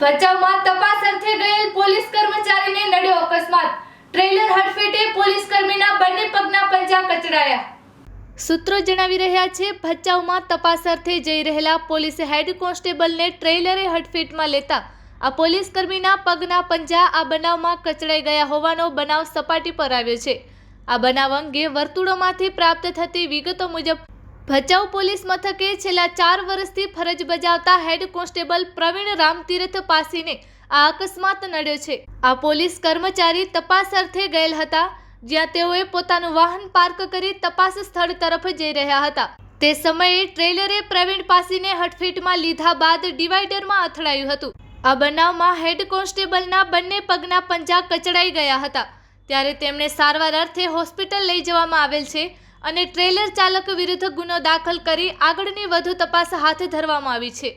ભચાઉમાં તપાસ અર્થે ગયેલ પોલીસ કર્મચારીને નડ્યો અકસ્માત. ટ્રેલર હડફેટે પોલીસ કર્મીના બંને પગના પંજા કચડાયા. સૂત્રો જણાવી રહ્યા છે, ભચાઉમાં તપાસ અર્થે જઈ રહેલા પોલીસ હેડ કોન્સ્ટેબલને ટ્રેલરે હડફેટમાં લેતા આ પોલીસ કર્મીના પગના પંજા આ બનાવમાં કચડાઈ ગયા હોવાનો બનાવ સપાટી પર આવ્યો છે. આ બનાવ અંગે વર્તુળોમાંથી પ્રાપ્ત થતી વિગતો મુજબ ભચાઉ પોલીસ મથકે છેલ્લા ચાર વર્ષથી ફરજ બજાવતા હેડ કોન્સ્ટેબલ પ્રવીણ રામતીર્થ પાસીને આ અકસ્માત નડ્યો છે. આ પોલીસ કર્મચારી તપાસ અર્થે ગયેલ હતા, જ્યાં તેઓએ પોતાનું વાહન પાર્ક કરી તપાસ સ્થળ તરફ જઈ રહ્યા હતા. તે સમયે ટ્રેલરે પ્રવીણ પાસીને હટફીટમાં લીધા બાદ ડિવાઈડરમાં અથડાયું હતું. આ બનાવમાં હેડ કોન્સ્ટેબલના બંને પગના પંજા કચડાઈ ગયા હતા. ત્યારે તેમને સારવાર અર્થે હોસ્પિટલ લઈ જવામાં આવેલ છે. અને ટ્રેલર ચાલક વિરુદ્ધ ગુનો દાખલ કરી આગળની વધુ તપાસ હાથ ધરવામાં આવી છે.